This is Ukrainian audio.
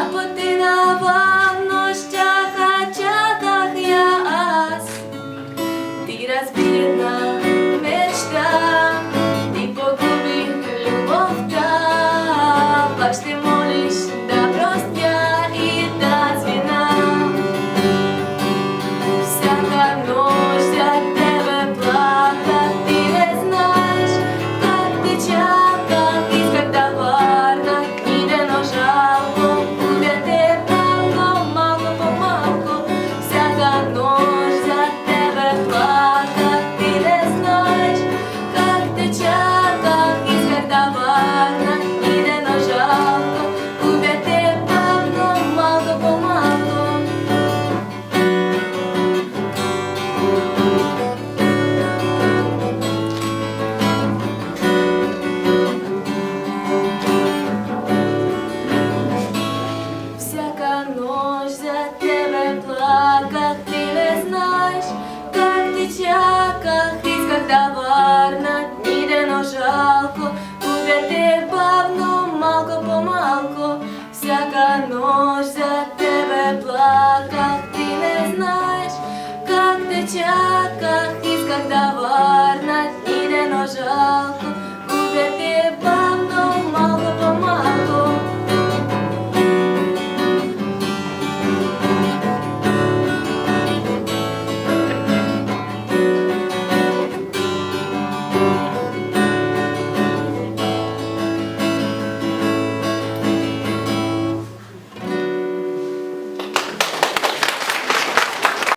Kapotinawa v nošťach a čatách jas Ty разбирна мечта Ти погубив любов та Паш ти молиш да небла, как ты не знаешь, как тече, как иск, когда варна на дні не ножалко.